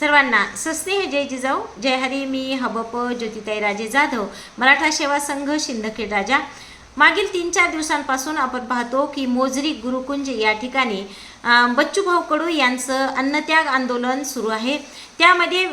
सर्वांना सुस्नेह जय जिजाऊ जय हरी मी हबप ज्योतिताई राजे जाधव मराठा सेवा संघ शिंदखेड राजा. मागील तीन चार दिवसांपासून आपण पाहतो की मोजरी गुरुकुंज या ठिकाणी बच्चूभाऊ कडू यांचं अन्नत्याग आंदोलन सुरू आहे. त्यामध्ये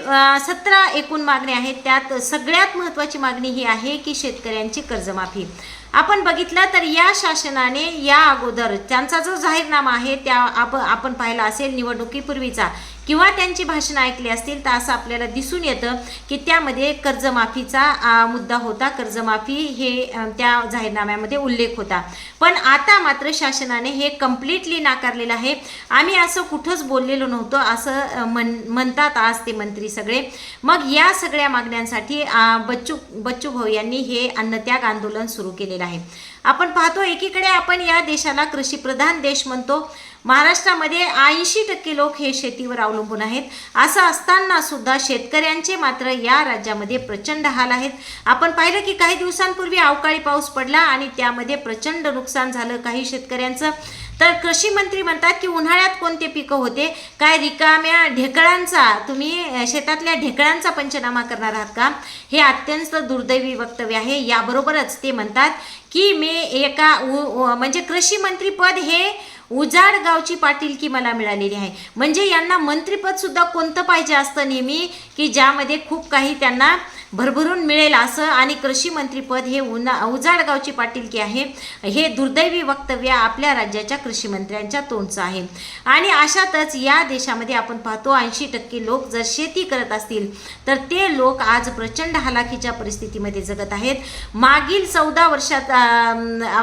सतरा एकूण मागण्या आहेत. त्यात सगळ्यात महत्त्वाची मागणी ही आहे की शेतकऱ्यांची कर्जमाफी. आपण बघितलं तर या शासनाने या अगोदर त्यांचा जो जाहीरनामा आहे त्या आप आपण पाहिला असेल निवडणुकीपूर्वीचा किंवा त्यांची भाषणं ऐकली असतील तर असं आपल्याला दिसून येतं की त्यामध्ये कर्जमाफीचा मुद्दा होता. कर्जमाफी हे त्या जाहीरनाम्यामध्ये उल्लेख होता. पण आता मात्र शासनाने हे कम्प्लिटली नाकारलेलं आहे. आम्ही असं कुठंच बोललेलो नव्हतो असं मन म्हण म्हणतात आज ते मंत्री सगळे. मग या सगळ्या मागण्यांसाठी बच्चू बच्चू भाऊ यांनी हे अन्नत्याग आंदोलन सुरू केलेलं आहे. आपण पाहतो एकीकडे आपण या देशाला कृषीप्रधान देश म्हणतो महाराष्ट्रामध्ये ऐंशी टक्के लोक हे शेतीवर अवलंबून आहेत. असं असताना सुद्धा शेतकऱ्यांचे मात्र या राज्यामध्ये प्रचंड हाल आहेत. आपण पाहिलं की काही दिवसांपूर्वी अवकाळी पाऊस पडला आणि त्यामध्ये प्रचंड नुकसान झालं काही शेतकऱ्यांचं. तर कृषी मंत्री म्हणतात की उन्हाळ्यात कोणते पिकं होते? काय रिकाम्या ढेकळांचा तुम्ही शेतातल्या ढेकळांचा पंचनामा करणार आहात का? हे अत्यंत दुर्दैवी वक्तव्य आहे. याबरोबरच ते म्हणतात की मी एका उ- म्हणजे कृषी मंत्री पद हे उजाड गावची पाटीलकी मला मिळालेली आहे. म्हणजे यांना मंत्रिपदसुद्धा कोणतं पाहिजे असतं नेहमी की ज्यामध्ये खूप काही त्यांना भरभरून मिळेल असं आणि कृषी मंत्रीपद हे उना उजाड गावची पाटीलकी आहे. हे दुर्दैवी वक्तव्य आपल्या राज्याच्या कृषीमंत्र्यांच्या तोंडचं आहे. आणि अशातच या देशामध्ये आपण पाहतो ऐंशी टक्के लोक जर शेती करत असतील तर ते लोक आज प्रचंड हालाखीच्या परिस्थितीमध्ये जगत आहेत. मागील चौदा वर्षात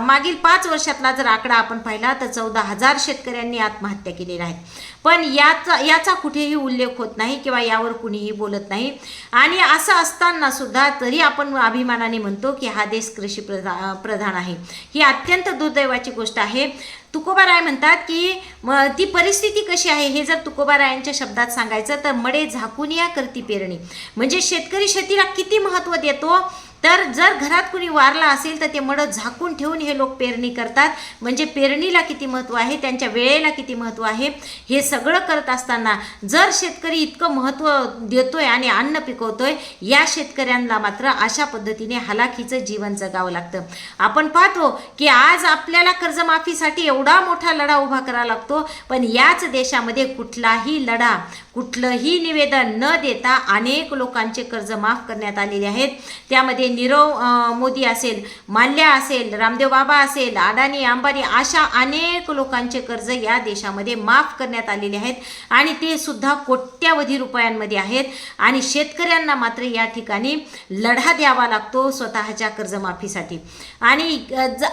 मागील पाच वर्षातला जर आकडा आपण पाहिला तर चौदा हजार शेतकऱ्यांनी आत्महत्या केलेल्या आहेत. पण याचा याचा कुठेही उल्लेख होत नाही किंवा यावर कुणीही बोलत नाही. आणि असं असताना सुद्धा तरी आपण अभिमानाने म्हणतो की हा देश कृषी प्रधा प्रधान आहे. ही अत्यंत दुर्दैवाची गोष्ट आहे. तुकोबाराय म्हणतात की म, ती परिस्थिती कशी आहे हे जर तुकोबारायांच्या शब्दात सांगायचं तर मडे झाकून या करती पेरणी. म्हणजे शेतकरी शेतीला किती महत्त्व देतो? तर जर घरात कुणी वारला असेल तर ते मडं झाकून ठेवून हे लोक पेरणी करतात. म्हणजे पेरणीला किती महत्त्व आहे त्यांच्या वेळेला किती महत्त्व आहे हे सगळं करत असताना जर शेतकरी इतकं महत्त्व देतोय आणि अन्न पिकवतोय या शेतकऱ्यांना मात्र अशा पद्धतीने हलाखीचं जीवन जगावं लागतं. आपण पाहतो की आज आपल्याला कर्जमाफीसाठी एवढा मोठा लढा उभा करावा लागतो पण याच देशामध्ये कुठलाही लढा कुठलंही निवेदन न देता अनेक लोकांचे कर्ज माफ करण्यात आलेले आहेत. त्यामध्ये नीरव मोदी असेल माल्या असेल रामदेव बाबा असेल अडाणी अंबानी अशा अनेक लोकांचे कर्ज या देशामध्ये माफ करण्यात आलेले आहेत. आणि ते सुद्धा कोट्यावधी रुपयांमध्ये आहेत. आणि शेतकऱ्यांना मात्र या ठिकाणी लढा द्यावा लागतो स्वतःच्या कर्जमाफीसाठी. आणि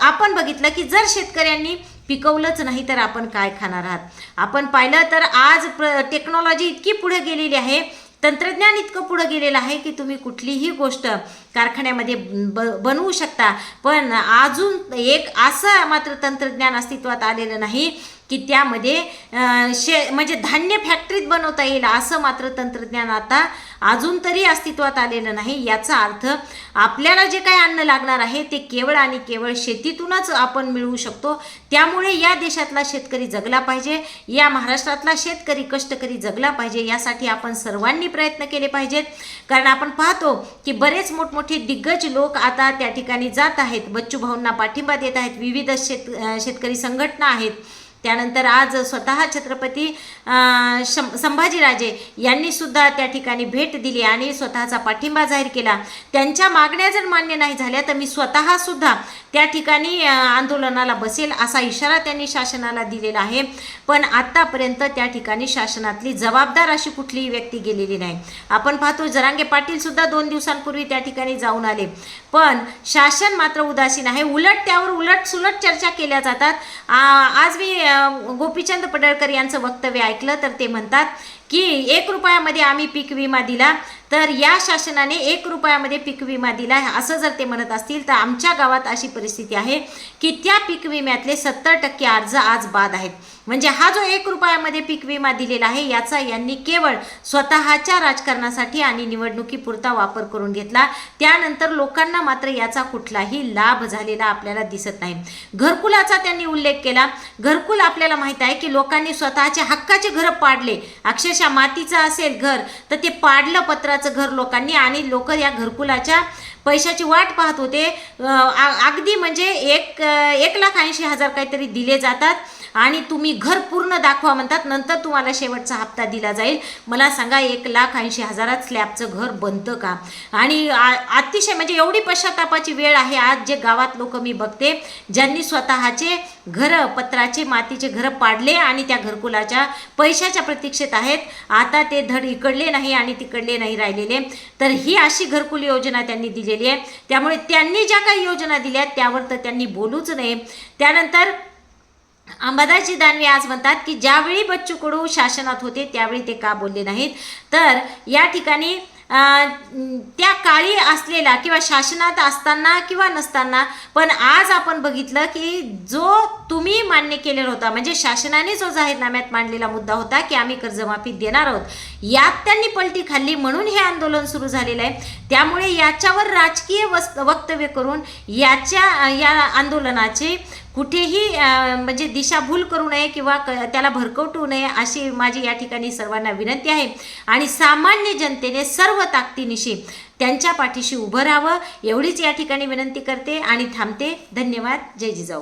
आपण बघितलं की जर शेतकऱ्यांनी पिकवलंच नाही तर आपण काय खाणार आहात? आपण पाहिलं तर आज प्र टेक्नॉलॉजी इतकी पुढे गेलेली आहे तंत्रज्ञान इतकं पुढं गेलेलं आहे की तुम्ही कुठलीही गोष्ट कारखान्यामध्ये ब बनवू शकता. पण अजून एक असं मात्र तंत्रज्ञान अस्तित्वात आलेलं नाही की त्यामध्ये शे म्हणजे धान्य फॅक्टरीत बनवता येईल असं मात्र तंत्रज्ञान आता अजून तरी अस्तित्वात आलेलं नाही. याचा अर्थ आपल्याला जे काही अन्न लागणार आहे ते केवळ आणि केवळ शेतीतूनच आपण मिळवू शकतो. त्यामुळे या देशातला शेतकरी जगला पाहिजे या महाराष्ट्रातला शेतकरी कष्टकरी जगला पाहिजे यासाठी आपण सर्वांनी प्रयत्न केले पाहिजेत. कारण आपण पाहतो की बरेच मोठमोठे दिग्गज लोक आता त्या ठिकाणी जात आहेत. बच्चू भाऊंना पाठिंबा देत आहेत. विविध शेत शेतकरी संघटना आहेत. त्यानंतर आज स्वतः छत्रपती शं संभाजीराजे यांनी सुद्धा त्या ठिकाणी भेट दिली आणि स्वतःचा पाठिंबा जाहीर केला. त्यांच्या मागण्या जर मान्य नाही झाल्या तर मी स्वतःसुद्धा त्या ठिकाणी आंदोलनाला बसेल असा इशारा त्यांनी शासनाला दिलेला आहे. पण आत्तापर्यंत त्या ठिकाणी शासनातली जबाबदार अशी कुठलीही व्यक्ती गेलेली नाही. आपण पाहतो जरांगे पाटीलसुद्धा दोन दिवसांपूर्वी त्या ठिकाणी जाऊन आले. पण शासन मात्र उदासीन आहे. उलट त्यावर उलट सुलट चर्चा केल्या जातात. आज मी गोपीचंद पडळकर यांचं वक्तव्य ऐकलं तर ते म्हणतात की एक रुपयामध्ये आम्ही पीक विमा दिला तर या शासनाने एक रुपयामध्ये पीक विमा दिला असं जर ते म्हणत असतील तर आमच्या गावात अशी परिस्थिती आहे की त्या पीक विम्यातले सत्तर टक्के अर्ज आज बाद आहेत. म्हणजे हा जो एक रुपयामध्ये पीक विमा दिलेला आहे याचा यांनी केवळ स्वतःच्या राजकारणासाठी आणि निवडणुकीपुरता वापर करून घेतला. त्यानंतर लोकांना मात्र याचा कुठलाही लाभ झालेला आपल्याला दिसत नाही. घरकुलाचा त्यांनी उल्लेख केला. घरकुल आपल्याला माहीत आहे की लोकांनी स्वतःच्या हक्काचे घरं पाडले. अक्षरशः मातीचं असेल घर तर ते पाडलं पत्राचं घर लोकांनी आणि लोक या घरकुलाच्या पैशाची वाट पाहत होते. अगदी म्हणजे एक एक लाख ऐंशी हजार काहीतरी दिले जातात. आणि तुम्ही घर पूर्ण दाखवा म्हणतात. नंतर तुम्हाला शेवटचा हप्ता दिला जाईल. मला सांगा एक लाख ऐंशी हजारात स्लॅबचं घर बनतं का? आणि अतिशय म्हणजे एवढी पश्चातापाची वेळ आहे. आज जे गावात लोक मी बघते ज्यांनी स्वतःचे घरं पत्राचे मातीचे घरं पाडले आणि त्या घरकुलाच्या पैशाच्या प्रतीक्षेत आहेत. आता ते धड इकडले नाही आणि तिकडले नाही राहिलेले. तर ही अशी घरकुल योजना त्यांनी दिलेली आहे. त्यामुळे त्यांनी ज्या काही योजना दिल्या आहेत त्यावर तर त्यांनी बोलूच नये. त्यानंतर अंबादासजी दानवे आज म्हणतात की ज्यावेळी बच्चू कडू शासनात होते त्यावेळी ते का बोलले नाहीत? तर या ठिकाणी त्या काळी असलेला किंवा शासनात असताना किंवा नसताना पण आज आपण बघितलं की जो तुम्ही मान्य केलेला होता म्हणजे शासनाने जो जाहीरनाम्यात मांडलेला मुद्दा होता की आम्ही कर्जमाफी देणार आहोत यात त्यांनी पलटी खाल्ली म्हणून हे आंदोलन सुरू झालेलं आहे. त्यामुळे याच्यावर राजकीय वस्त वक्तव्य करून याच्या या आंदोलनाचे कुठेही म्हणजे दिशाभूल करू नये किंवा क त्याला भरकवटू नये अशी माझी या ठिकाणी सर्वांना विनंती आहे. आणि सामान्य जनतेने सर्व ताकदीनिशी त्यांच्या पाठीशी उभं राहावं एवढीच या ठिकाणी विनंती करते आणि थांबते. धन्यवाद. जय जिजाऊ.